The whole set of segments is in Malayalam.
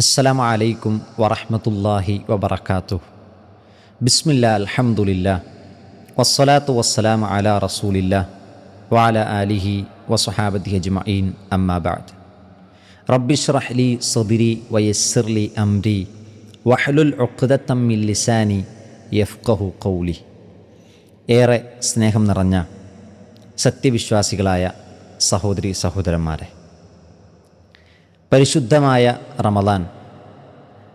അസ്സലാമു അലൈക്കും വറഹ്മത്തുള്ളാഹി വബറകാതുഹു. ബിസ്മില്ല അൽഹംദുലില്ലാ വസ്സലാത്തു വസ്സലാമു അലാ റസൂലില്ല വാല ആലിഹി വസുഹാബത്തി അജ്മഈൻ അമ്മാ റബ്ബിഷ്റഹ്ലി റബ്ബിഷ്റഹ് വയസ്സിർലി സദ്രി വയസ്സിർ ലി അംരി വഹലുൽ മിൻ ലിസാനി യഫ്ഖഹു ഖൗലി. ഏറെ സ്നേഹം നിറഞ്ഞ സത്യവിശ്വാസികളായ സഹോദരി സഹോദരന്മാരെ പരിശുദ്ധമായ റമദാൻ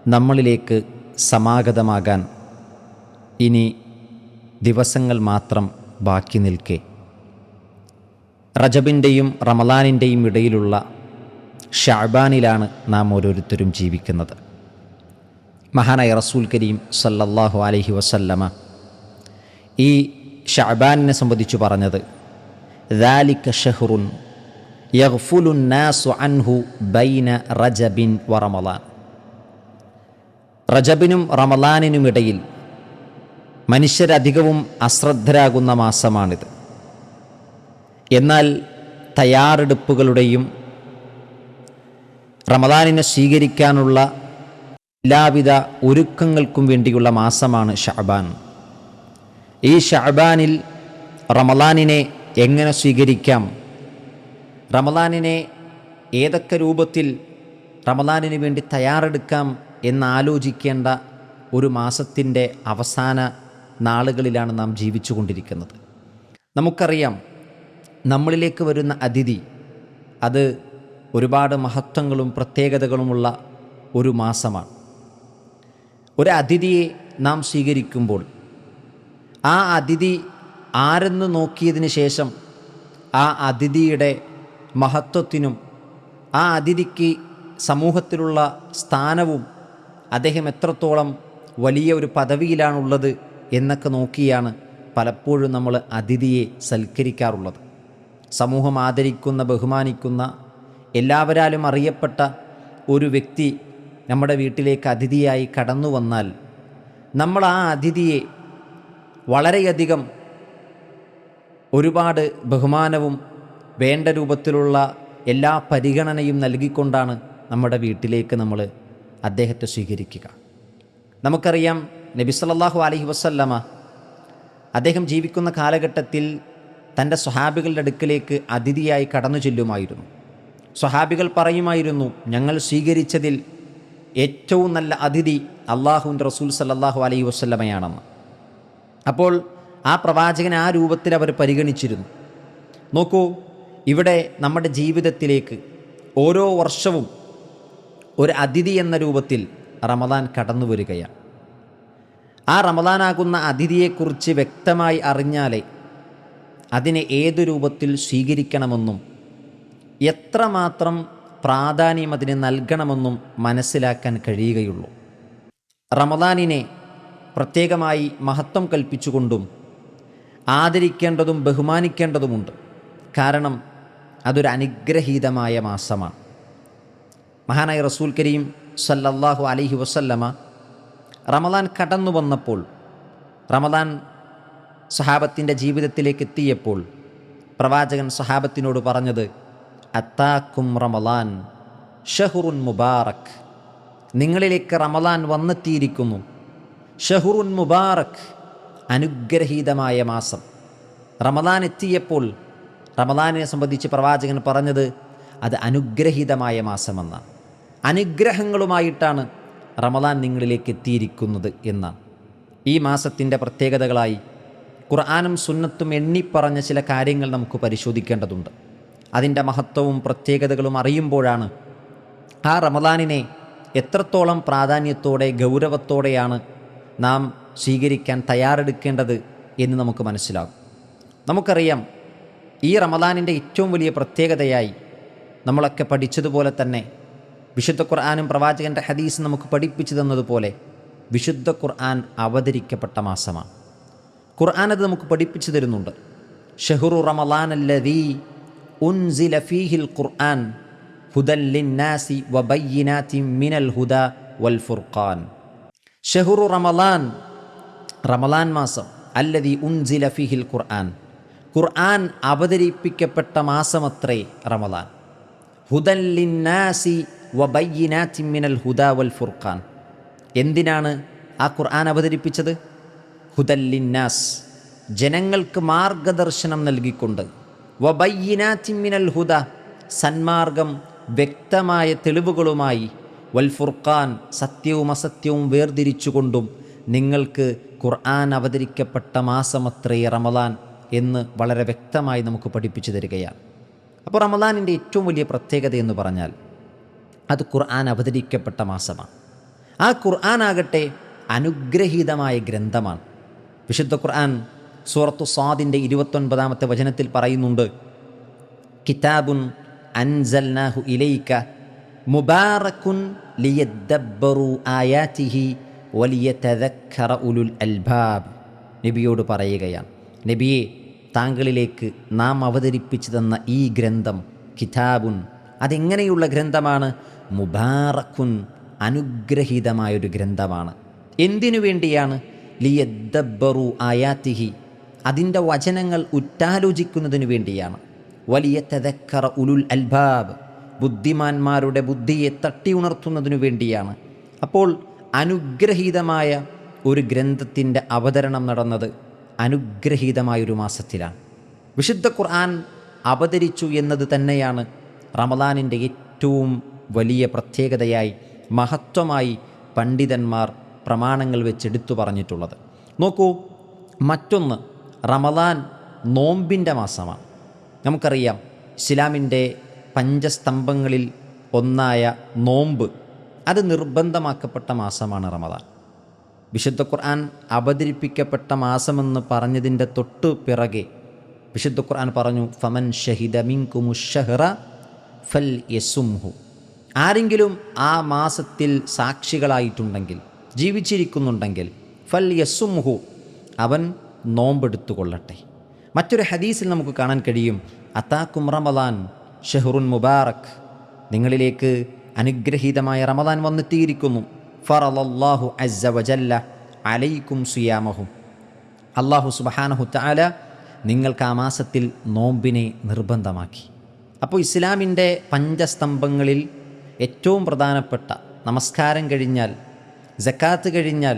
നമ്മളിലേക്ക് സമാഗതമാകാൻ ഇനി ദിവസങ്ങൾ മാത്രം ബാക്കി നിൽക്കെ. റജബിന്റെയും റമദാനിന്റെയും ഇടയിലുള്ള ഷാബാനിലാണ് നാം ഓരോരുത്തരും ജീവിക്കുന്നത്. മഹാനായ റസൂൽ കരീം സല്ലല്ലാഹു അലഹി വസല്ലമ ഈ ഷാബാനിനെ സംബന്ധിച്ച് പറഞ്ഞത് ദാലിക്ക ഷെഹ്റുൻ യഹ്ഫുലുന്നാസു അൻഹു ബൈന റജബിൻ വ റമലാൻ റജബിനും റമലാനിനുമിടയിൽ മനുഷ്യരധികവും അശ്രദ്ധരാകുന്ന മാസമാണിത്. എന്നാൽ തയ്യാറെടുപ്പുകളുടെയും റമദാനിനെ സ്വീകരിക്കാനുള്ള എല്ലാവിധ ഒരുക്കങ്ങൾക്കും വേണ്ടിയുള്ള മാസമാണ് ഷഹബാൻ ഈ ഷഹബാനിൽ റമദാനിനെ എങ്ങനെ സ്വീകരിക്കാം? റമദാനിനെ ഏതൊക്കെ രൂപത്തിൽ റമദാനിന് വേണ്ടി തയ്യാറെടുക്കാം എന്നാലോചിക്കേണ്ട ഒരു മാസത്തിന്റെ അവസാന നാളുകളിലാണ് നാം ജീവിച്ചു കൊണ്ടിരിക്കുന്നത് നമുക്കറിയാം നമ്മളിലേക്ക് വരുന്ന അതിഥി അത് ഒരുപാട് മഹത്വങ്ങളും പ്രത്യേകതകളുമുള്ള ഒരു മാസമാണ്. ഒരു അതിഥിയെ നാം സ്വീകരിക്കുമ്പോൾ ആ അതിഥി ആരെന്ന് നോക്കിയതിന് ശേഷം ആ അതിഥിയുടെ മഹത്വത്തിനും ആ അതിഥിക്ക് സമൂഹത്തിലുള്ള സ്ഥാനവും അദ്ദേഹം എത്രത്തോളം വലിയ ഒരു പദവിയിലാണുള്ളത് എന്നൊക്കെ നോക്കിയാണ് പലപ്പോഴും നമ്മൾ അതിഥിയെ സൽക്കരിക്കാറുള്ളത്. സമൂഹം ആദരിക്കുന്ന ബഹുമാനിക്കുന്ന എല്ലാവരാലും അറിയപ്പെട്ട ഒരു വ്യക്തി നമ്മുടെ വീട്ടിലേക്ക് അതിഥിയായി കടന്നു വന്നാൽ നമ്മൾ ആ അതിഥിയെ വളരെയധികം ഒരുപാട് ബഹുമാനവും വേണ്ട രൂപത്തിലുള്ള എല്ലാ പരിഗണനയും നൽകിക്കൊണ്ടാണ് നമ്മുടെ വീട്ടിലേക്ക് നമ്മൾ അദ്ദേഹത്തെ സ്വീകരിക്കുക. നമുക്കറിയാം നബി സല്ലാഹു അലഹി വസല്ലമ അദ്ദേഹം ജീവിക്കുന്ന കാലഘട്ടത്തിൽ തന്റെ സ്വഹാബികളുടെ അടുക്കിലേക്ക് അതിഥിയായി കടന്നു ചെല്ലുമായിരുന്നു. സ്വഹാബികൾ പറയുമായിരുന്നു ഞങ്ങൾ സ്വീകരിച്ചതിൽ ഏറ്റവും നല്ല അതിഥി അള്ളാഹുവിന്റെ റസൂൽ സല്ലാഹു അലൈഹി വസ്ല്ലമയാണെന്ന്. അപ്പോൾ ആ പ്രവാചകൻ ആ രൂപത്തിൽ അവർ പരിഗണിച്ചിരുന്നു. നോക്കൂ ഇവിടെ നമ്മുടെ ജീവിതത്തിലേക്ക് ഓരോ വർഷവും ഒരു അതിഥി എന്ന രൂപത്തിൽ റമദാൻ കടന്നു വരികയാണ്. ആ റമദാനാകുന്ന അതിഥിയെക്കുറിച്ച് വ്യക്തമായി അറിഞ്ഞാലേ അതിനെ ഏതു രൂപത്തിൽ സ്വീകരിക്കണമെന്നും എത്രമാത്രം പ്രാധാന്യം അതിന് നൽകണമെന്നും മനസ്സിലാക്കാൻ കഴിയുകയുള്ളൂ. റമദാനിനെ പ്രത്യേകമായി മഹത്വം കൽപ്പിച്ചുകൊണ്ടും ആദരിക്കേണ്ടതും ബഹുമാനിക്കേണ്ടതുമുണ്ട്. കാരണം അതൊരു അനുഗ്രഹീതമായ മാസമാണ്. മഹാനായ റസൂൽ കരീം സല്ലല്ലാഹു അലൈഹി വസല്ലമ റമദാൻ കടന്നു വന്നപ്പോൾ റമദാൻ സഹാബത്തിന്റെ ജീവിതത്തിലേക്ക് എത്തിയപ്പോൾ പ്രവാചകൻ സഹാബത്തിനോട് പറഞ്ഞത് അത്താക്കും റമദാൻ ഷഹുറുൻ മുബാറക്. നിങ്ങളിലേക്ക് റമദാൻ വന്നെത്തിയിരിക്കുന്നു. ഷഹുറുൻ മുബാറക് അനുഗ്രഹീതമായ മാസം. റമദാൻ എത്തിയപ്പോൾ റമദാനിനെ സംബന്ധിച്ച് പ്രവാചകൻ പറഞ്ഞത് അത് അനുഗ്രഹീതമായ മാസമെന്നാണ് അനുഗ്രഹങ്ങളുമായിട്ടാണ് റമദാൻ നിങ്ങളിലേക്ക് എത്തിയിരിക്കുന്നത് എന്നാണ് ഈ മാസത്തിന്റെ പ്രത്യേകതകളായി ഖുർആാനും സുന്നത്തും എണ്ണിപ്പറഞ്ഞ ചില കാര്യങ്ങൾ നമുക്ക് പരിശോധിക്കേണ്ടതുണ്ട്. അതിന്റെ മഹത്വവും പ്രത്യേകതകളും അറിയുമ്പോഴാണ് ആ റമദാനിനെ എത്രത്തോളം പ്രാധാന്യത്തോടെ ഗൗരവത്തോടെയാണ് നാം സ്വീകരിക്കാൻ തയ്യാറെടുക്കേണ്ടത് എന്ന് നമുക്ക് മനസ്സിലാകും. നമുക്കറിയാം ഈ റമദാനിന്റെ ഏറ്റവും വലിയ പ്രത്യേകതയായി നമ്മളൊക്കെ പഠിച്ചതുപോലെ തന്നെ വിശുദ്ധ ഖുർആാനും പ്രവാചകന്റെ ഹദീസ് നമുക്ക് പഠിപ്പിച്ചു തന്നതുപോലെ വിശുദ്ധ ഖുർആൻ അവതരിക്കപ്പെട്ട മാസമാണ്. ഖുർആൻ അത് നമുക്ക് പഠിപ്പിച്ചു തരുന്നുണ്ട്. ഷെഹുറു റമദാൻ അല്ലദീ ഉൻസില ഫീഹിൽ ഖുർആൻ ഹുദൻ ലിന്നാസി വബയ്യിനാതി മിനൽ ഹുദ വൽ ഫുർഖാൻ. ഷെഹുറു റമദാൻ റമദാൻ മാസം അല്ലദീ ഉൻസില ഫീഹിൽ ഖുർആൻ. ഖുർആൻ അവതരിപ്പിക്കപ്പെട്ട മാസമത്രേ റമദാൻ. ഹുദല്ലിന്നാസി ലിന്നാസി വബയ്യിനാത്തിൻ മിനൽ ഹുദ വൽ ഫുർഖാൻ. എന്തിനാണ് ആ ഖുർആൻ അവതരിപ്പിച്ചത്? ഹുദല്ലിന്നാസ് ജനങ്ങൾക്ക് മാർഗദർശനം നൽകിക്കൊണ്ട്. വബയ്യിനാത്തിൻ മിനൽ ഹുദ സന്മാർഗം വ്യക്തമായ തെളിവുകളുമായി വൽ ഫുർഖാൻ സത്യവും അസത്യവും വേർതിരിച്ചുകൊണ്ടും നിങ്ങൾക്ക് ഖുർആൻ അവതരിക്കപ്പെട്ട മാസമത്രേ റമദാൻ എന്ന് വളരെ വ്യക്തമായി നമുക്ക് പഠിപ്പിച്ചു തരികയാണ്. അപ്പോൾ റമദാനിന്റെ ഏറ്റവും വലിയ പ്രത്യേകത എന്ന് പറഞ്ഞാൽ അത് ഖുർആൻ അവതരിക്കപ്പെട്ട മാസമാണ്. ആ ഖുർആൻ ആകട്ടെ അനുഗ്രഹീതമായ ഗ്രന്ഥമാണ്. വിശുദ്ധ ഖുർആൻ സൂറത്തു സ്വാദിന്റെ ഇരുപത്തൊൻപതാമത്തെ വചനത്തിൽ പറയുന്നുണ്ട് കിതാബുൻ അൻസൽനാഹു ഇലൈക മുബാറക്കുൻ ലിയദ്ദബ്ബറു ഉലുൽ അൽബാബ് നബിയോട് പറയുകയാണ്. നബിയെ താങ്കളിലേക്ക് നാം അവതരിപ്പിച്ചു തന്ന ഈ ഗ്രന്ഥം കിതാബുൻ അതെങ്ങനെയുള്ള ഗ്രന്ഥമാണ്? മുബാറഖുൻ അനുഗ്രഹീതമായൊരു ഗ്രന്ഥമാണ്. എന്തിനു വേണ്ടിയാണ്? ലിയദ്ദബ്ബറു ആയാത്തിഹി അതിന്റെ വചനങ്ങൾ ഉറ്റാലോചിക്കുന്നതിനു വേണ്ടിയാണ്. വലിയ തെതക്കറ ഉലുൽ അൽബാബ് ബുദ്ധിമാന്മാരുടെ ബുദ്ധിയെ തട്ടി ഉണർത്തുന്നതിനു വേണ്ടിയാണ്. അപ്പോൾ അനുഗ്രഹീതമായ ഒരു ഗ്രന്ഥത്തിന്റെ അവതരണം നടന്നത് അനുഗ്രഹീതമായൊരു മാസത്തിലാണ്. വിശുദ്ധ ഖുർആൻ അവതരിച്ചു എന്നത് തന്നെയാണ് റമദാനിന്റെ ഏറ്റവും വലിയ പ്രത്യേകതയായി മഹത്വമായി പണ്ഡിതന്മാർ പ്രമാണങ്ങൾ വെച്ചെടുത്തു പറഞ്ഞിട്ടുള്ളത്. നോക്കൂ മറ്റൊന്ന് റമദാൻ നോമ്പിന്റെ മാസമാണ്. നമുക്കറിയാം ഇസ്ലാമിന്റെ പഞ്ചസ്തംഭങ്ങളിൽ ഒന്നായ നോമ്പ് അത് നിർബന്ധമാക്കപ്പെട്ട മാസമാണ് റമദാൻ. വിശുദ്ധ ഖുർആൻ അവതരിപ്പിക്കപ്പെട്ട മാസമെന്ന് പറഞ്ഞതിന്റെ തൊട്ടു പിറകെ വിശുദ്ധ ഖുർആൻ പറഞ്ഞു ഫമൻ ഷഹിദ മിൻകുമുഷഹറ ഫൽ യസുംഹു. ആരെങ്കിലും ആ മാസത്തിൽ സാക്ഷികളായിട്ടുണ്ടെങ്കിൽ ജീവിച്ചിരിക്കുന്നുണ്ടെങ്കിൽ ഫൽ യസുംഹു അവൻ നോമ്പെടുത്തു കൊള്ളട്ടെ മറ്റൊരു ഹദീസിൽ നമുക്ക് കാണാൻ കഴിയും അത്താക്കും റമദാൻ ഷെഹറുൻ മുബാറക്. നിങ്ങളിലേക്ക് അനുഗ്രഹീതമായ റമദാൻ വന്നെത്തിയിരിക്കുന്നു. ഫറലല്ലാഹു അസ്സ വജല്ല അലൈക്കും സുയാമഹും. അള്ളാഹു സുബഹാനഹു തആല നിങ്ങൾക്ക് ആ മാസത്തിൽ നോമ്പിനെ നിർബന്ധമാക്കി. അപ്പോൾ ഇസ്ലാമിന്റെ പഞ്ചസ്തംഭങ്ങളിൽ ഏറ്റവും പ്രധാനപ്പെട്ട നമസ്കാരം കഴിഞ്ഞാൽ ജക്കാത്ത് കഴിഞ്ഞാൽ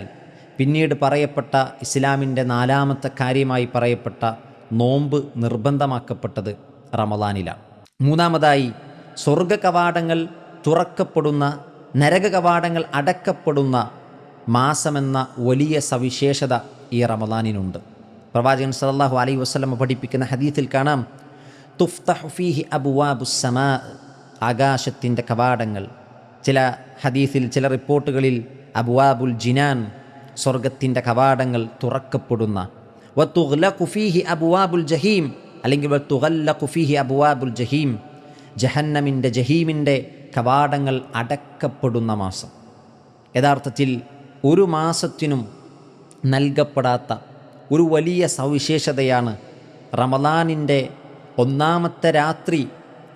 പിന്നീട് പറയപ്പെട്ട ഇസ്ലാമിന്റെ നാലാമത്തെ കാര്യമായി പറയപ്പെട്ട നോമ്പ് നിർബന്ധമാക്കപ്പെട്ടത് റമദാനിലാണ്. മൂന്നാമതായി സ്വർഗ കവാടങ്ങൾ തുറക്കപ്പെടുന്ന നരക കവാടങ്ങൾ അടക്കപ്പെടുന്ന മാസമെന്ന വലിയ സവിശേഷത ഈ റമദാനിനുണ്ട്. പ്രവാചകൻ സല്ലല്ലാഹു അലൈ വസ്ലമ പഠിപ്പിക്കുന്ന ഹദീത്തിൽ കാണാം തുഫ്തഹുഫീഹി അബുവാബുസമാ ആകാശത്തിന്റെ കവാടങ്ങൾ. ചില ഹദീസിൽ ചില റിപ്പോർട്ടുകളിൽ അബുവാബുൽ ജിനാൻ സ്വർഗത്തിന്റെ കവാടങ്ങൾ തുറക്കപ്പെടുന്ന വത്തുഗ്ലഖു ഫീഹി അബുവാബുൽ ജഹീം അല്ലെങ്കിൽ വത്തുഗല്ലഖു ഫീഹി അബുവാബുൽ ജഹീം ജഹന്നമിന്റെ ജഹീമിന്റെ കവാടങ്ങൾ അടക്കപ്പെടുന്ന മാസം. യഥാർത്ഥത്തിൽ ഒരു മാസത്തിനും നൽകപ്പെടാത്ത ഒരു വലിയ സവിശേഷതയാണ് റമദാനിന്റെ ഒന്നാമത്തെ രാത്രി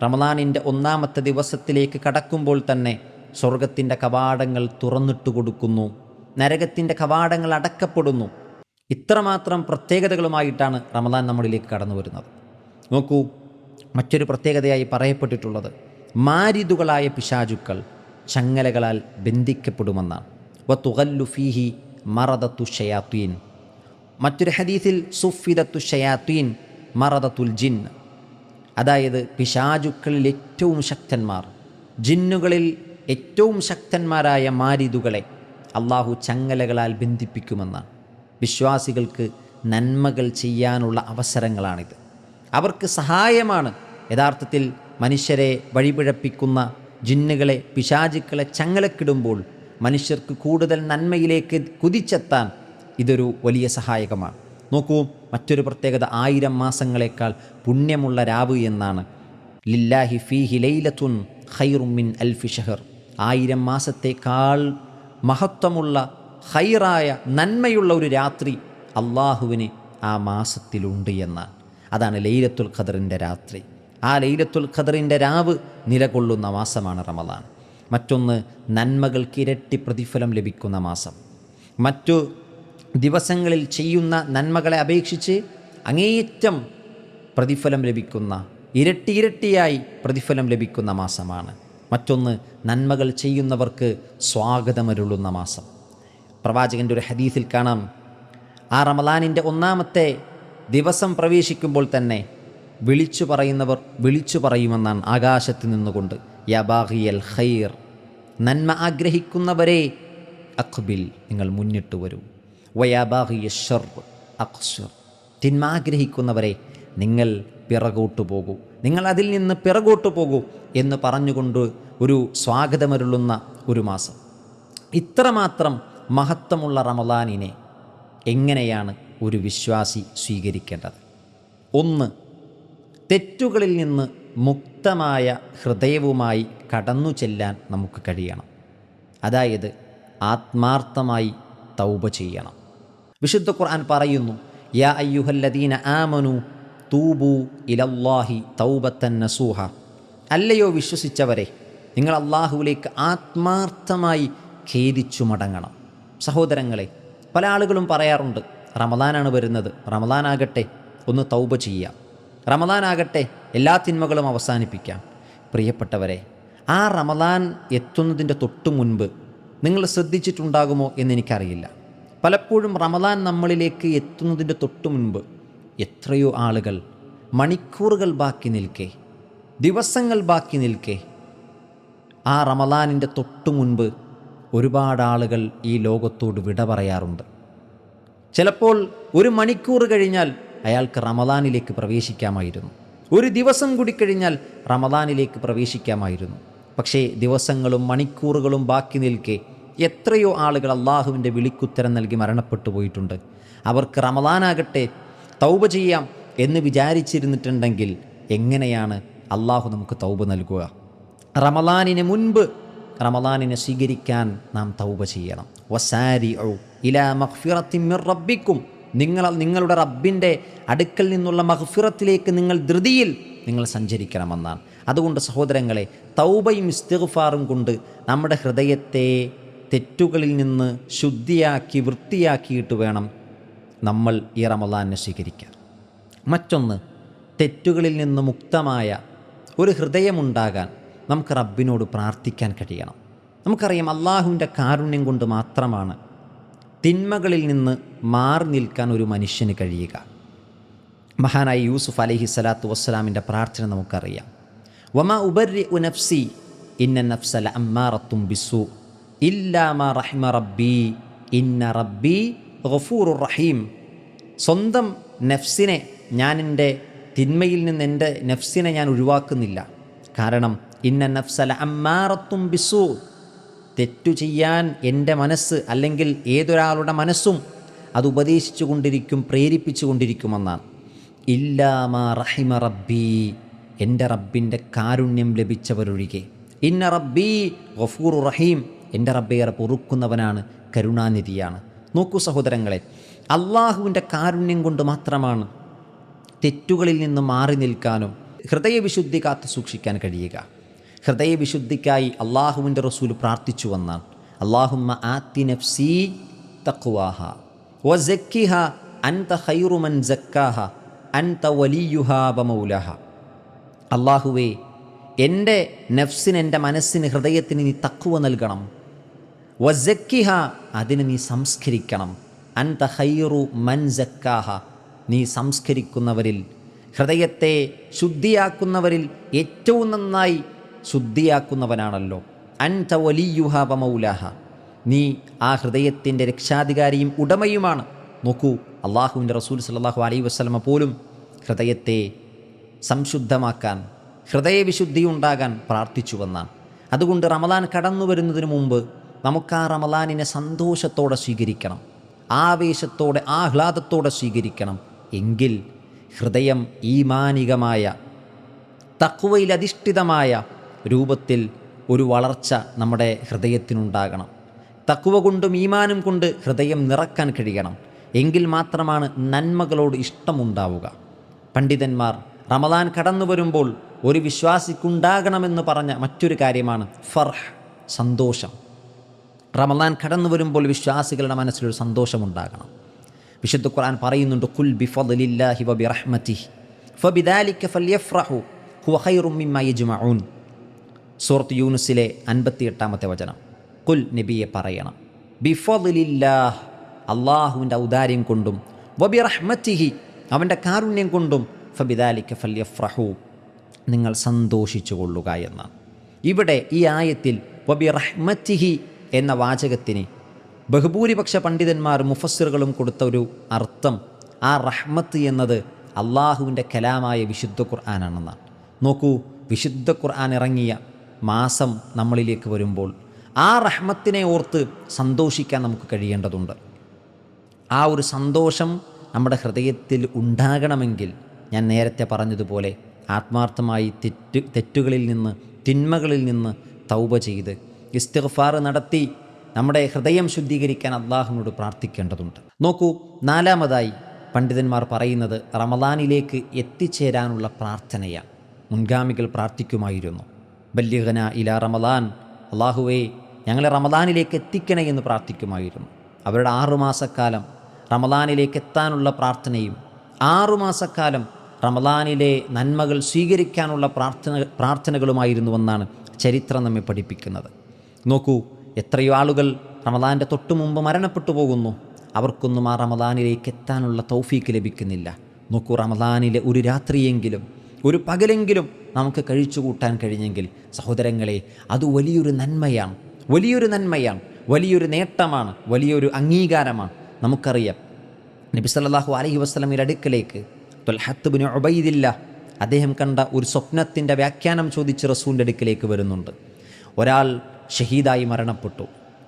റമദാനിന്റെ ഒന്നാമത്തെ ദിവസത്തിലേക്ക് കടക്കുമ്പോൾ തന്നെ സ്വർഗത്തിന്റെ കവാടങ്ങൾ തുറന്നിട്ട് കൊടുക്കുന്നു നരകത്തിന്റെ കവാടങ്ങൾ അടക്കപ്പെടുന്നു. ഇത്രമാത്രം പ്രത്യേകതകളുമായിട്ടാണ് റമദാൻ നമ്മളിലേക്ക് കടന്നു വരുന്നത് നോക്കൂ മറ്റൊരു പ്രത്യേകതയായി പറയപ്പെട്ടിട്ടുള്ളത്. മാരിതുകളായ പിശാചുക്കൾ ചങ്ങലകളാൽ ബന്ധിക്കപ്പെടുമെന്നാണ്. വത്തുകല്ലു ഫീഹി മറദത്തു ഷയാത്തീൻ. മറ്റൊരു ഹദീസിൽ സുഫിദത്തു ഷയാത്തീൻ മറദത്തുൽ ജിൻ. അതായത് പിശാചുക്കളിൽ ഏറ്റവും ശക്തന്മാർ ജിന്നുകളിൽ ഏറ്റവും ശക്തന്മാരായ മാരിതുകളെ അള്ളാഹു ചങ്ങലകളാൽ ബന്ധിപ്പിക്കുമെന്നാണ്. വിശ്വാസികൾക്ക് നന്മകൾ ചെയ്യാനുള്ള അവസരങ്ങളാണിത്. അവർക്ക് സഹായമാണ്. യഥാർത്ഥത്തിൽ മനുഷ്യരെ വഴിപിഴപ്പിക്കുന്ന ജിന്നുകളെ പിശാചുക്കളെ ചങ്ങലക്കിടുമ്പോൾ മനുഷ്യർക്ക് കൂടുതൽ നന്മയിലേക്ക് കുതിച്ചെത്താൻ ഇതൊരു വലിയ സഹായകമാണ്. നോക്കൂ മറ്റൊരു പ്രത്യേകത ആയിരം മാസങ്ങളെക്കാൾ പുണ്യമുള്ള രാവ് എന്നാണ്. ലില്ലാഹി ഫീഹി ലൈലത്തുൻ ഖൈറുമിൻ അൽഫി ഷഹർ. ആയിരം മാസത്തേക്കാൾ മഹത്വമുള്ള ഹൈറായ നന്മയുള്ള ഒരു രാത്രി അള്ളാഹുവിന് ആ മാസത്തിലുണ്ട് എന്നാണ്. അതാണ് ലൈലത്തുൽ ഖദറിന്റെ രാത്രി. ആ ലൈലത്തുൽ ഖദറിന്റെ രാവ് നിലകൊള്ളുന്ന മാസമാണ് റമദാൻ. മറ്റൊന്ന് നന്മകൾക്ക് ഇരട്ടി പ്രതിഫലം ലഭിക്കുന്ന മാസം. മറ്റു ദിവസങ്ങളിൽ ചെയ്യുന്ന നന്മകളെ അപേക്ഷിച്ച് അങ്ങേയറ്റം പ്രതിഫലം ലഭിക്കുന്ന ഇരട്ടി ഇരട്ടിയായി പ്രതിഫലം ലഭിക്കുന്ന മാസമാണ്. മറ്റൊന്ന് നന്മകൾ ചെയ്യുന്നവർക്ക് സ്വാഗതമരുളുന്ന മാസം. പ്രവാചകന്റെ ഒരു ഹദീസിൽ കാണാം. ആ റമലാനിന്റെ ഒന്നാമത്തെ ദിവസം പ്രവേശിക്കുമ്പോൾ തന്നെ വിളിച്ചു പറയുന്നവർ വിളിച്ചു പറയുമെന്നാണ് ആകാശത്ത് നിന്നുകൊണ്ട്. യബാഹിയൽ ഖൈർ നന്മ ആഗ്രഹിക്കുന്നവരെ അഖ്ബിൽ നിങ്ങൾ മുന്നിട്ട് വരൂ. വയാബാഹിയ ഷർ അക്സർ തിന്മ ആഗ്രഹിക്കുന്നവരെ നിങ്ങൾ പിറകോട്ട് പോകൂ. നിങ്ങൾ അതിൽ നിന്ന് പിറകോട്ട് പോകൂ എന്ന് പറഞ്ഞുകൊണ്ട് ഒരു സ്വാഗതമരുളുന്ന ഒരു മാസം. ഇത്രമാത്രം മഹത്വമുള്ള റമദാനിനെ എങ്ങനെയാണ് ഒരു വിശ്വാസി സ്വീകരിക്കേണ്ടത്. ഒന്ന് തെറ്റുകളിൽ നിന്ന് മുക്തമായ ഹൃദയവുമായി കടന്നു ചെല്ലാൻ നമുക്ക് കഴിയണം. അതായത് ആത്മാർത്ഥമായി തൗബ ചെയ്യണം. വിശുദ്ധ ഖുർആൻ പറയുന്നു യാ അയ്യുഹല്ലദീന ആമനു തൂബു ഇലല്ലാഹി തൗബത്തൻ നസൂഹ. അല്ലയോ വിശ്വസിച്ചവരെ നിങ്ങൾ അള്ളാഹുവിലേക്ക് ആത്മാർത്ഥമായി ഖേദിച്ചു മടങ്ങണം. സഹോദരങ്ങളെ പല ആളുകളും പറയാറുണ്ട് റമദാനാണ് വരുന്നത്. റമദാനാകട്ടെ ഒന്ന് തൗബ ചെയ്യാം. റമദാനാകട്ടെ എല്ലാ തിന്മകളും അവസാനിപ്പിക്കാം. പ്രിയപ്പെട്ടവരെ ആ റമദാൻ എത്തുന്നതിന്റെ തൊട്ടു മുൻപ് നിങ്ങൾ ശ്രദ്ധിച്ചിട്ടുണ്ടാകുമോ എന്നെനിക്കറിയില്ല പലപ്പോഴും റമദാൻ നമ്മളിലേക്ക് എത്തുന്നതിന്റെ തൊട്ടു മുൻപ് എത്രയോ ആളുകൾ മണിക്കൂറുകൾ ബാക്കി നിൽക്കെ ദിവസങ്ങൾ ബാക്കി നിൽക്കെ ആ റമദാനിന്റെ തൊട്ടു മുൻപ് ഒരുപാട് ആളുകൾ ഈ ലോകത്തോട് വിട പറയാറുണ്ട്. ചിലപ്പോൾ ഒരു മണിക്കൂർ കഴിഞ്ഞാൽ അയാൾക്ക് റമദാനിലേക്ക് പ്രവേശിക്കാമായിരുന്നു. ഒരു ദിവസം കൂടി കഴിഞ്ഞാൽ റമദാനിലേക്ക് പ്രവേശിക്കാമായിരുന്നു. പക്ഷേ ദിവസങ്ങളും മണിക്കൂറുകളും ബാക്കി നിൽക്കെ എത്രയോ ആളുകൾ അള്ളാഹുവിന്റെ വിളിക്കുത്തരം നൽകി മരണപ്പെട്ടു പോയിട്ടുണ്ട്. അവർക്ക് റമദാനാകട്ടെ തൗബ ചെയ്യാം എന്ന് വിചാരിച്ചിരുന്നിട്ടുണ്ടെങ്കിൽ എങ്ങനെയാണ് അള്ളാഹു നമുക്ക് തൗബ നൽകുക? റമദാനിന് മുൻപ് റമദാനിനെ സ്വീകരിക്കാൻ നാം തൗബ ചെയ്യണം. വസാരി ഇലാ മഖ്ഫിറത്തിൻ മിർ റബ്ബിക്കും. നിങ്ങൾ നിങ്ങളുടെ റബ്ബിന്റെ അടുക്കൽ നിന്നുള്ള മഹ്ഫിറത്തിലേക്ക് നിങ്ങൾ ധൃതിയിൽ നിങ്ങൾ സഞ്ചരിക്കണമെന്നാണ്. അതുകൊണ്ട് സഹോദരങ്ങളെ തൗബയും ഇസ്തിഗ്ഫാറും കൊണ്ട് നമ്മുടെ ഹൃദയത്തെ തെറ്റുകളിൽ നിന്ന് ശുദ്ധിയാക്കി വൃത്തിയാക്കിയിട്ട് വേണം നമ്മൾ ഈ റമദാനെ സ്വീകരിക്കാൻ. മറ്റൊന്ന് തെറ്റുകളിൽ നിന്ന് മുക്തമായ ഒരു ഹൃദയമുണ്ടാകാൻ. നമുക്ക് റബ്ബിനോട് പ്രാർത്ഥിക്കാൻ കഴിയണം. നമുക്കറിയാം അള്ളാഹുവിന്റെ കാരുണ്യം കൊണ്ട് മാത്രമാണ് തിന്മകളിൽ നിന്ന് മാറി നിൽക്കാൻ ഒരു മനുഷ്യന് കഴിയുക. മഹാനായ യൂസുഫ് അലഹി സ്വലാത്തു വസ്സലാമിന്റെ പ്രാർത്ഥന നമുക്കറിയാം. വമ ഉബരി ഉനഫ്സി ഇന്ന നഫ്സല അമ്മാറത്തും ബിസു ഇല്ലാമ റഹ്മ റബ്ബി ഇന്ന റബ്ബി ഗഫൂർ റഹീം. സ്വന്തം നഫ്സിനെ ഞാൻ എന്റെ തിന്മയിൽ നിന്ന് എന്റെ നഫ്സിനെ ഞാൻ ഒഴിവാക്കുന്നില്ല കാരണം ഇന്ന നഫ്സല അമ്മാറത്തും ബിസു തെറ്റു ചെയ്യാൻ എന്റെ മനസ്സ് അല്ലെങ്കിൽ ഏതൊരാളുടെ മനസ്സും അത് ഉപദേശിച്ചു കൊണ്ടിരിക്കും പ്രേരിപ്പിച്ചു കൊണ്ടിരിക്കുമെന്നാണ് ഇല്ലാമാ റഹിമ റബ്ബി. എന്റെ റബ്ബിന്റെ കാരുണ്യം ലഭിച്ചവരൊഴികെ. ഇന്ന റബ്ബി ഗഫൂർ റഹീം. എന്റെ റബ്ബേറെ പൊറുക്കുന്നവനാണ് കരുണാനിധിയാണ്. നോക്കൂ സഹോദരങ്ങളെ അള്ളാഹുവിന്റെ കാരുണ്യം കൊണ്ട് മാത്രമാണ് തെറ്റുകളിൽ നിന്ന് മാറി നിൽക്കാനും ഹൃദയവിശുദ്ധി കാത്തു സൂക്ഷിക്കാൻ കഴിയുക. ഹൃദയവിശുദ്ധിക്കായി അള്ളാഹുവിന്റെ റസൂൽ പ്രാർത്ഥിച്ചു വന്നാണ് അള്ളാഹുമ്മ ആത്തി നഫ്സി തക്വാഹ വ ജക്കിഹ അൻത ഹൈറുമൻ ജക്കാഹ അൻത വലിയുഹാബമൗലഹ അള്ളാഹുവേ എന്റെ നഫ്സിന് എന്റെ മനസ്സിന് ഹൃദയത്തിന് നീ തക്കുവ നൽകണം. വസക്കിഹ അതിനെ നീ സംസ്കരിക്കണം. അൻത ഹൈറു മൻ ജക്കാഹ നീ സംസ്കരിക്കുന്നവരിൽ ഹൃദയത്തെ ശുദ്ധിയാക്കുന്നവരിൽ ഏറ്റവും നന്നായി ശുദ്ധിയാക്കുന്നവനാണല്ലോ. അൻത വലിയുഹ മൗലാഹ. നീ ആ ഹൃദയത്തിന്റെ രക്ഷാധികാരിയും ഉടമയുമാണ്. നോക്കൂ അള്ളാഹുവിന്റെ റസൂൽ സല്ലാഹു അലൈ വസ്ലമ പോലും ഹൃദയത്തെ സംശുദ്ധമാക്കാൻ ഹൃദയവിശുദ്ധി ഉണ്ടാകാൻ പ്രാർത്ഥിച്ചു വന്നാണ്. അതുകൊണ്ട് റമദാൻ കടന്നു വരുന്നതിന് മുമ്പ് നമുക്ക് ആ റമദാനിനെ സന്തോഷത്തോടെ സ്വീകരിക്കണം ആവേശത്തോടെ ആഹ്ലാദത്തോടെ സ്വീകരിക്കണം. എങ്കിൽ ഹൃദയം ഈമാനികമായ തക്കുവയിലധിഷ്ഠിതമായ രൂപത്തിൽ ഒരു വളർച്ച നമ്മുടെ ഹൃദയത്തിനുണ്ടാകണം. തക്കുവ കൊണ്ടും ഈമാനും കൊണ്ട് ഹൃദയം നിറക്കാൻ കഴിയണം. എങ്കിൽ മാത്രമാണ് നന്മകളോട് ഇഷ്ടമുണ്ടാവുക. പണ്ഡിതന്മാർ റമദാൻ കടന്നു വരുമ്പോൾ ഒരു വിശ്വാസിക്കുണ്ടാകണമെന്ന് പറഞ്ഞ മറ്റൊരു കാര്യമാണ് ഫർഹ് സന്തോഷം. റമദാൻ കടന്നു വരുമ്പോൾ വിശ്വാസികളുടെ മനസ്സിലൊരു സന്തോഷമുണ്ടാകണം. വിശുദ്ധ ഖുർആൻ പറയുന്നുണ്ട് കുൽ ബിഫദ്ലില്ലാഹി വബിറഹ്മതിഹി ബിറഹ്മതിഹി ഫബിദാലിക ഫല്യഫ്റഹു ഹുവ ഖൈറും മിമ്മ യജ്മഊൻ. സൂറത്ത് യൂനുസിലെ അൻപത്തി എട്ടാമത്തെ വചനം. കുൽ നബിയെ പറയണം. ബിഫലില്ലാഹ് അള്ളാഹുവിന്റെ ഔദാര്യം കൊണ്ടും വബി റഹ്മത്തിഹി അവന്റെ കാരുണ്യം കൊണ്ടും ഫബിദാലിക്ക ഫല്യഫ്രഹു നിങ്ങൾ സന്തോഷിച്ചു കൊള്ളുക എന്നാണ്. ഇവിടെ ഈ ആയത്തിൽ വബി റഹ്മത്തിഹി എന്ന വാചകത്തിന് ബഹുഭൂരിപക്ഷ പണ്ഡിതന്മാർ മുഫസ്സിറുകളും കൊടുത്ത ഒരു അർത്ഥം ആ റഹ്മത്ത് എന്നത് അള്ളാഹുവിന്റെ കലാമായ വിശുദ്ധ ഖുർആാനാണെന്നാണ്. നോക്കൂ വിശുദ്ധ ഖുർആൻ ഇറങ്ങിയ മാസം നമ്മളിലേക്ക് വരുമ്പോൾ ആ റഹ്മത്തിനെ ഓർത്ത് സന്തോഷിക്കാൻ നമുക്ക് കഴിയേണ്ടതുണ്ട്. ആ ഒരു സന്തോഷം നമ്മുടെ ഹൃദയത്തിൽ ഉണ്ടാകണമെങ്കിൽ ഞാൻ നേരത്തെ പറഞ്ഞതുപോലെ ആത്മാർത്ഥമായി തെറ്റ് തെറ്റുകളിൽ നിന്ന് തിന്മകളിൽ നിന്ന് തൗബ ചെയ്ത് ഇസ്തിഗ്ഫാർ നടത്തി നമ്മുടെ ഹൃദയം ശുദ്ധീകരിക്കാൻ അള്ളാഹുവിനോട് പ്രാർത്ഥിക്കേണ്ടതുണ്ട്. നോക്കൂ നാലാമതായി പണ്ഡിതന്മാർ പറയുന്നത് റമദാനിലേക്ക് എത്തിച്ചേരാനുള്ള പ്രാർത്ഥനയാണ്. മുൻഗാമികൾ പ്രാർത്ഥിക്കുമായിരുന്നു. ബല്യഗന ഇല റമദാൻ. അള്ളാഹുവേ ഞങ്ങളെ റമദാനിലേക്ക് എത്തിക്കണേ എന്ന് പ്രാർത്ഥിക്കുമായിരുന്നു. അവരുടെ ആറുമാസക്കാലം റമദാനിലേക്ക് എത്താനുള്ള പ്രാർത്ഥനയും ആറുമാസക്കാലം റമദാനിലെ നന്മകൾ സ്വീകരിക്കാനുള്ള പ്രാർത്ഥന പ്രാർത്ഥനകളുമായിരുന്നുവെന്നാണ് ചരിത്രം നമ്മെ പഠിപ്പിക്കുന്നത്. നോക്കൂ എത്രയോ ആളുകൾ റമദാന്റെ തൊട്ടു മുമ്പ് മരണപ്പെട്ടു പോകുന്നു. അവർക്കൊന്നും ആ റമദാനിലേക്ക് എത്താനുള്ള തൗഫീക്ക് ലഭിക്കുന്നില്ല. നോക്കൂ റമദാനിലെ ഒരു രാത്രിയെങ്കിലും ഒരു പകലെങ്കിലും നമുക്ക് കഴിച്ചു കൂട്ടാൻ കഴിഞ്ഞെങ്കിൽ സഹോദരങ്ങളെ അത് വലിയൊരു നന്മയാണ്. വലിയൊരു നന്മയാണ്. വലിയൊരു നേട്ടമാണ്. വലിയൊരു അംഗീകാരമാണ്. നമുക്കറിയാം. നബി സല്ലാഹു അലഹി വസ്ലമിന്റെ അടുക്കലേക്ക് തൊൽഹത്തുബിന് ഒബൈദില്ല അദ്ദേഹം കണ്ട ഒരു സ്വപ്നത്തിന്റെ വ്യാഖ്യാനം ചോദിച്ച് റസൂലിന്റെ അടുക്കലേക്ക് വരുന്നുണ്ട്. ഒരാൾ ഷഹീദായി മരണപ്പെട്ടു.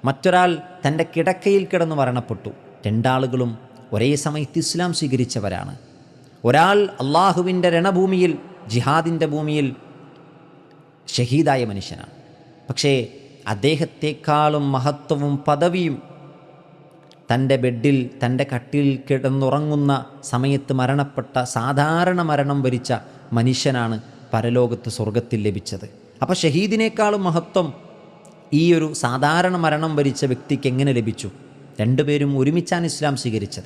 മറ്റൊരാൾ തന്റെ കിടക്കയിൽ കിടന്ന് മരണപ്പെട്ടു. രണ്ടാളുകളും ഒരേ സമയത്ത് ഇസ്ലാം സ്വീകരിച്ചവരാണ്. ഒരാൾ അള്ളാഹുവിന്റെ രണഭൂമിയിൽ ജിഹാദിന്റെ ഭൂമിയിൽ ഷഹീദായ മനുഷ്യനാണ്. പക്ഷേ അദ്ദേഹത്തെക്കാളും മഹത്വവും പദവിയും തന്റെ ബെഡിൽ തന്റെ കട്ടിൽ കിടന്നുറങ്ങുന്ന സമയത്ത് മരണപ്പെട്ട സാധാരണ മരണം വരിച്ച മനുഷ്യനാണ് പരലോകത്ത് സ്വർഗത്തിൽ ലഭിച്ചത്. അപ്പോൾ ഷഹീദിനേക്കാളും മഹത്വം ഈ ഒരു സാധാരണ മരണം വരിച്ച വ്യക്തിക്ക് എങ്ങനെ ലഭിച്ചു? രണ്ടുപേരും ഒരുമിച്ചാണ് ഇസ്ലാം സ്വീകരിച്ചത്.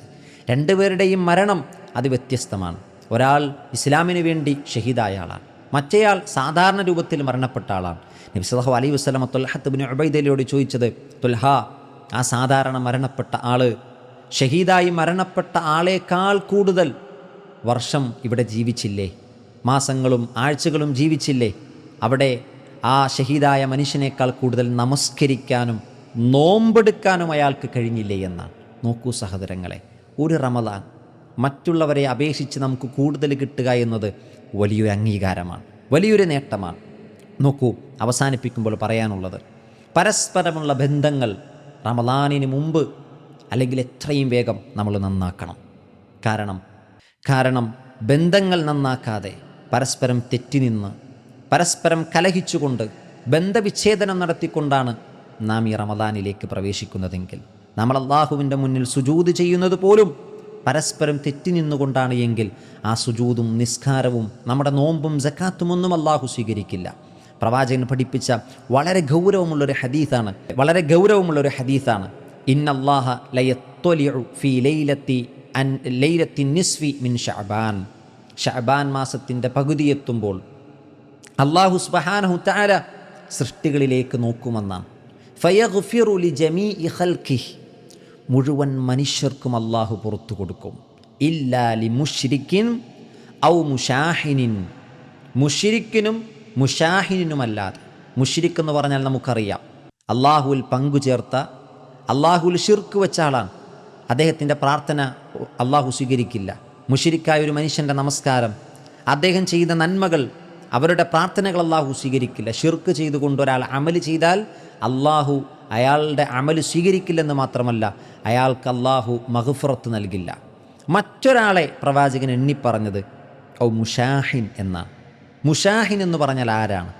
രണ്ടുപേരുടെയും മരണം അത് വ്യത്യസ്തമാണ്. ഒരാൾ ഇസ്ലാമിന് വേണ്ടി ഷഹീദായ ആളാണ്. മറ്റേയാൾ സാധാരണ രൂപത്തിൽ മരണപ്പെട്ട ആളാണ്. നബി അലൈ അലൈഹി വസല്ലം തൊൽഹത്ത് ബിൻ ഉബൈദലിയോട് ചോദിച്ചത് തുൽഹ ആ സാധാരണ മരണപ്പെട്ട ആൾ ഷഹീദായി മരണപ്പെട്ട ആളേക്കാൾ കൂടുതൽ വർഷം ഇവിടെ ജീവിച്ചില്ലേ? മാസങ്ങളും ആഴ്ചകളും ജീവിച്ചില്ലേ? അവിടെ ആ ഷഹീദായ മനുഷ്യനേക്കാൾ കൂടുതൽ നമസ്കരിക്കാനും നോമ്പെടുക്കാനും അയാൾക്ക് കഴിഞ്ഞില്ലേ എന്നാണ്. നോക്കൂ സഹോദരങ്ങളെ ഒരു റമദാൻ മറ്റുള്ളവരെ അപേക്ഷിച്ച് നമുക്ക് കൂടുതൽ കിട്ടുക എന്നത് വലിയൊരു അംഗീകാരമാണ് വലിയൊരു നേട്ടമാണ്. നോക്കൂ അവസാനിപ്പിക്കുമ്പോൾ പറയാനുള്ളത് പരസ്പരമുള്ള ബന്ധങ്ങൾ റമദാനിന് മുമ്പ് അല്ലെങ്കിൽ എത്രയും വേഗം നമ്മൾ നന്നാക്കണം. കാരണം കാരണം ബന്ധങ്ങൾ നന്നാക്കാതെ പരസ്പരം തെറ്റിനിന്ന് പരസ്പരം കലഹിച്ചുകൊണ്ട് ബന്ധവിച്ഛേദനം നടത്തിക്കൊണ്ടാണ് നാം ഈ റമദാനിലേക്ക് പ്രവേശിക്കുന്നതെങ്കിൽ. നമ്മൾ അള്ളാഹുവിന്റെ മുന്നിൽ സുജൂത് ചെയ്യുന്നത് പോലും പരസ്പരം തെറ്റി നിന്നുകൊണ്ടാണ് എങ്കിൽ ആ സുജൂതും നിസ്കാരവും നമ്മുടെ നോമ്പും ജക്കാത്തും ഒന്നും അള്ളാഹു സ്വീകരിക്കില്ല. പ്രവാചകൻ പഠിപ്പിച്ച വളരെ ഗൗരവമുള്ളൊരു ഹദീസാണ്. വളരെ ഗൗരവമുള്ളൊരു ഹദീസാണ്. ഇന്നല്ലാഹ ലയത്തൊലിയു ഫി ലൈലത്തി അൻ ലൈലത്തി നിസ്വി മിൻ ഷഅബാൻ. ഷഅബാൻ മാസത്തിന്റെ പകുതി എത്തുമ്പോൾ അള്ളാഹു സുബ്ഹാനഹു തആല സൃഷ്ടികളിലേക്ക് നോക്കുമെന്നാണ്. ഫയഗ്ഫിറു ലി ഇഹൽഖിഹ് മുഴുവൻ മനുഷ്യർക്കും അള്ളാഹു പുറത്തു കൊടുക്കും. ഇല്ലാലി മുഷിരിക്കിൻ ഔ മുഷാഹിനിൻ. മുഷിരിക്കിനും മുഷാഹിനുമല്ലാതെ മുഷിരിക്ക് എന്ന് പറഞ്ഞാൽ നമുക്കറിയാം. അള്ളാഹുവിൽ പങ്കുചേർത്ത അള്ളാഹുവിൽ ഷിർക്ക് വെച്ച ആളാണ്. അദ്ദേഹത്തിന്റെ പ്രാർത്ഥന അള്ളാഹു സ്വീകരിക്കില്ല. മുഷിരിക്കായ ഒരു മനുഷ്യന്റെ നമസ്കാരം അദ്ദേഹം ചെയ്ത നന്മകൾ അവരുടെ പ്രാർത്ഥനകൾ അള്ളാഹു സ്വീകരിക്കില്ല. ഷിർക്ക് ചെയ്തുകൊണ്ട് ഒരാൾ അമൽ ചെയ്താൽ അള്ളാഹു അയാളുടെ അമൽ സ്വീകരിക്കില്ലെന്ന് മാത്രമല്ല അയാൾക്ക് അള്ളാഹു മഹഫുറത്ത് നൽകില്ല. മറ്റൊരാളെ പ്രവാചകൻ എണ്ണിപ്പറഞ്ഞത് ഔ മുഷാഹിൻ എന്നാണ്. മുഷാഹിൻ എന്ന് പറഞ്ഞാൽ ആരാണ്?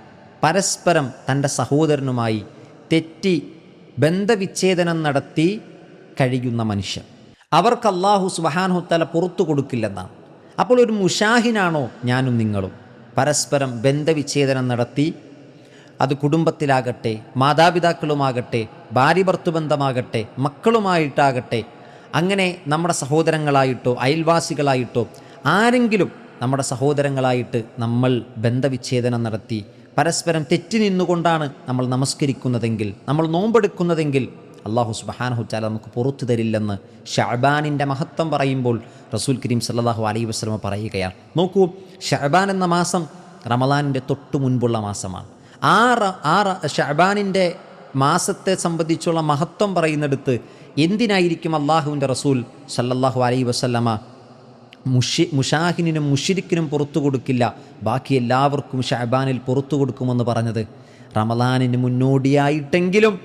പരസ്പരം തന്റെ സഹോദരനുമായി തെറ്റി ബന്ധവിച്ഛേദനം നടത്തി കഴിയുന്ന മനുഷ്യൻ. അവർക്ക് അള്ളാഹു സുബഹാനുത്തല പുറത്തു കൊടുക്കില്ലെന്നാണ്. അപ്പോൾ ഒരു മുഷാഹിനാണോ ഞാനും നിങ്ങളും? പരസ്പരം ബന്ധവിച്ഛേദനം നടത്തി അത് കുടുംബത്തിലാകട്ടെ മാതാപിതാക്കളുമാകട്ടെ ഭാര്യഭർത്തു ബന്ധമാകട്ടെ മക്കളുമായിട്ടാകട്ടെ അങ്ങനെ നമ്മുടെ സഹോദരങ്ങളായിട്ടോ അയൽവാസികളായിട്ടോ ആരെങ്കിലും നമ്മുടെ സഹോദരങ്ങളായിട്ട് നമ്മൾ ബന്ധവിച്ഛേദനം നടത്തി പരസ്പരം തെറ്റി നിന്നുകൊണ്ടാണ് നമ്മൾ നമസ്കരിക്കുന്നതെങ്കിൽ നമ്മൾ നോമ്പെടുക്കുന്നതെങ്കിൽ അള്ളാഹു സുബഹാനഹു ചാല നമുക്ക് പുറത്തു തരില്ലെന്ന് ഷഹബാനിന്റെ മഹത്വം പറയുമ്പോൾ റസൂൽ കരീം സല്ലാഹു അലൈ വസ്ലമ പറയുകയാണ്. നോക്കൂ ഷഹബാൻ എന്ന മാസം റമദാനിന്റെ തൊട്ടു മുൻപുള്ള മാസമാണ്. ആ ആ ഷഹബാനിന്റെ മാസത്തെ സംബന്ധിച്ചുള്ള മഹത്വം പറയുന്നിടത്ത് എന്തിനായിരിക്കും അള്ളാഹുവിന്റെ റസൂൽ സല്ലല്ലാഹു അലൈ വസല്ലമ മുഷി മുഷാഹിനും മുഷിരിക്കിനും പുറത്തു കൊടുക്കില്ല? ബാക്കി എല്ലാവർക്കും ഷഹബാനിൽ പുറത്തു കൊടുക്കുമെന്ന് പറഞ്ഞത് റമദാനിന് മുന്നോടിയായിട്ടെങ്കിലും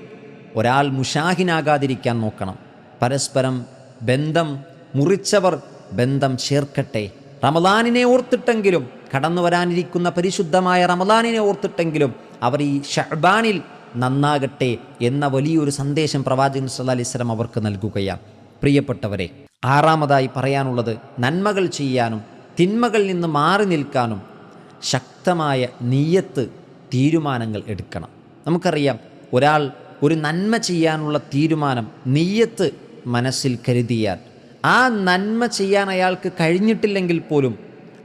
ഒരാൾ മുഷാഹിനാകാതിരിക്കാൻ നോക്കണം. പരസ്പരം ബന്ധം മുറിച്ചവർ ബന്ധം ചേർക്കട്ടെ. റമദാനിനെ ഓർത്തിട്ടെങ്കിലും കടന്നു വരാനിരിക്കുന്ന പരിശുദ്ധമായ റമദാനിനെ ഓർത്തിട്ടെങ്കിലും അവർ ഈ ഷഹബാനിൽ നന്നാകട്ടെ എന്ന വലിയൊരു സന്ദേശം പ്രവാചകൻ സല്ലാ അലിസ്ലം അവർക്ക് നൽകുകയാണ്. പ്രിയപ്പെട്ടവരെ ആറാമതായി പറയാനുള്ളത് നന്മകൾ ചെയ്യാനും തിന്മകളിൽ നിന്ന് മാറി നിൽക്കാനും ശക്തമായ നീയത്ത് തീരുമാനങ്ങൾ എടുക്കണം. നമുക്കറിയാം ഒരാൾ ഒരു നന്മ ചെയ്യാനുള്ള തീരുമാനം നീയത്ത് മനസ്സിൽ കരുതിയാൽ ആ നന്മ ചെയ്യാൻ അയാൾക്ക് കഴിഞ്ഞിട്ടില്ലെങ്കിൽ പോലും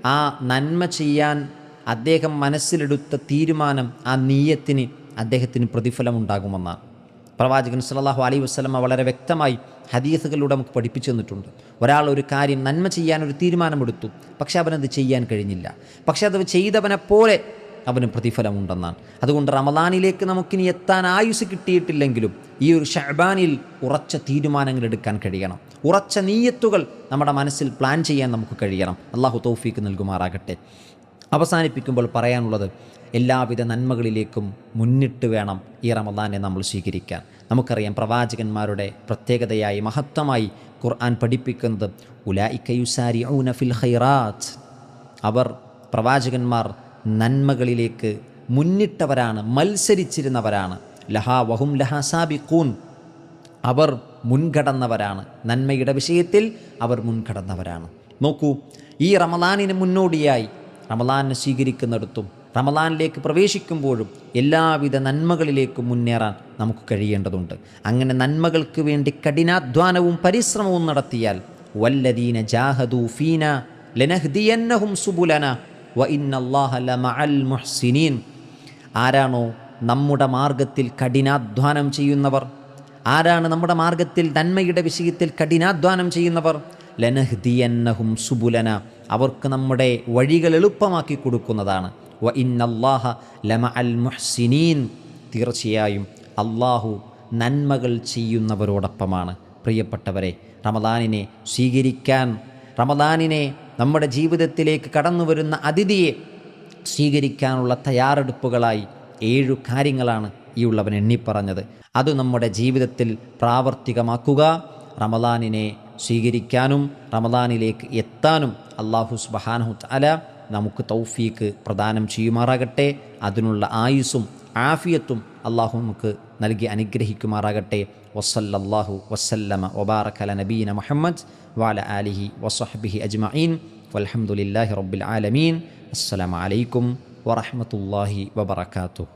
ആ നന്മ ചെയ്യാൻ അദ്ദേഹം മനസ്സിലെടുത്ത തീരുമാനം ആ നീയത്തിന് അദ്ദേഹത്തിന് പ്രതിഫലം പ്രതിഫലമുണ്ടാകുമെന്നാണ് പ്രവാചകൻ സലാഹു അലൈ വസ്ലമ വളരെ വ്യക്തമായി ഹദീസുകളിലൂടെ നമുക്ക് പഠിപ്പിച്ചു തന്നിട്ടുണ്ട്. ഒരാൾ ഒരു കാര്യം നന്മ ചെയ്യാൻ ഒരു തീരുമാനമെടുത്തു പക്ഷെ അവനത് ചെയ്യാൻ കഴിഞ്ഞില്ല. പക്ഷെ അത് ചെയ്തവനെ പോലെ അവന് പ്രതിഫലമുണ്ടെന്നാണ്. അതുകൊണ്ട് റമദാനിലേക്ക് നമുക്കിനി എത്താൻ ആയുസ് കിട്ടിയിട്ടില്ലെങ്കിലും ഈ ഒരു ഷഹബാനിൽ ഉറച്ച തീരുമാനങ്ങൾ എടുക്കാൻ കഴിയണം. ഉറച്ച നീയത്തുകൾ നമ്മുടെ മനസ്സിൽ പ്ലാൻ ചെയ്യാൻ നമുക്ക് കഴിയണം. അള്ളാഹു തൗഫീക്ക് നൽകുമാറാകട്ടെ. അവസാനിപ്പിക്കുമ്പോൾ പറയാനുള്ളത് എല്ലാവിധ നന്മകളിലേക്കും മുന്നിട്ട് വേണം ഈ റമദാനെ നമ്മൾ സ്വീകരിക്കാൻ. നമുക്കറിയാം പ്രവാചകന്മാരുടെ പ്രത്യേകതയായി മഹത്വമായി ഖുർആൻ പഠിപ്പിക്കുന്നത് ഉലായിക്കയുസാരി ഫിൽ ഖൈറാത്ത്. അവർ പ്രവാചകന്മാർ നന്മകളിലേക്ക് മുന്നിട്ടവരാണ് മത്സരിച്ചിരുന്നവരാണ്. ലഹാ വഹും ലഹാ സാബിഖൂൻ. അവർ മുൻകടന്നവരാണ്. നന്മയുടെ വിഷയത്തിൽ അവർ മുൻകടന്നവരാണ്. നോക്കൂ ഈ റമദാനിന് മുന്നോടിയായി റമദാനിനെ സ്വീകരിക്കുന്നിടത്തും റമദാനിലേക്ക് പ്രവേശിക്കുമ്പോഴും എല്ലാവിധ നന്മകളിലേക്കും മുന്നേറാൻ നമുക്ക് കഴിയേണ്ടതുണ്ട്. അങ്ങനെ നന്മകൾക്ക് വേണ്ടി കഠിനാധ്വാനവും പരിശ്രമവും നടത്തിയാൽ വല്ലദീന ജാഹദു ഫീന ലനഹ്ദിയന്നഹും സുബുലന വ ലമഅൽ മുഹ്സിനീൻ. ആരാണോ നമ്മുടെ മാർഗത്തിൽ കഠിനാധ്വാനം ചെയ്യുന്നവർ? ആരാണ് നമ്മുടെ മാർഗത്തിൽ നന്മയുടെ വിഷയത്തിൽ കഠിനാധ്വാനം ചെയ്യുന്നവർ? ലനഹ്ദിയന്നഹും സുബുലന. അവർക്ക് നമ്മുടെ വഴികൾ എളുപ്പമാക്കി കൊടുക്കുന്നതാണ്. വ ഇന്നല്ലാഹ ലമ അൽ മുഹ്സിനീൻ. തീർച്ചയായും അള്ളാഹു നന്മകൾ ചെയ്യുന്നവരോടൊപ്പമാണ്. പ്രിയപ്പെട്ടവരെ റമദാനിനെ സ്വീകരിക്കാൻ റമദാനിനെ നമ്മുടെ ജീവിതത്തിലേക്ക് കടന്നു വരുന്ന അതിഥിയെ സ്വീകരിക്കാനുള്ള തയ്യാറെടുപ്പുകളായി ഏഴു കാര്യങ്ങളാണ് ഈ ഉള്ളവൻ എണ്ണിപ്പറഞ്ഞത്. അത് നമ്മുടെ ജീവിതത്തിൽ പ്രാവർത്തികമാക്കുക റമദാനിനെ സ്വീകരിക്കാനും റമദാനിലേക്ക് എത്താനും അള്ളാഹു സുബഹാനഹു തല നമുക്ക് തൗഫീക്ക് പ്രദാനം ചെയ്യുമാറാകട്ടെ. അതിനുള്ള ആയുസ്സും ആഫിയത്തും അള്ളാഹു നമുക്ക് നൽകി അനുഗ്രഹിക്കുമാറാകട്ടെ. വസല്ലല്ലാഹു വസല്ലമ വബാറകല നബീന മുഹമ്മദ് വാല ആലിഹി വസഹബിഹി അജ്മഈൻ. വൽഹംദുലില്ലാഹി റബ്ബിൽ ആലമീൻ. അസ്സലാമു അലൈക്കും വറഹ്മത്തുള്ളാഹി വബറകാതുഹു.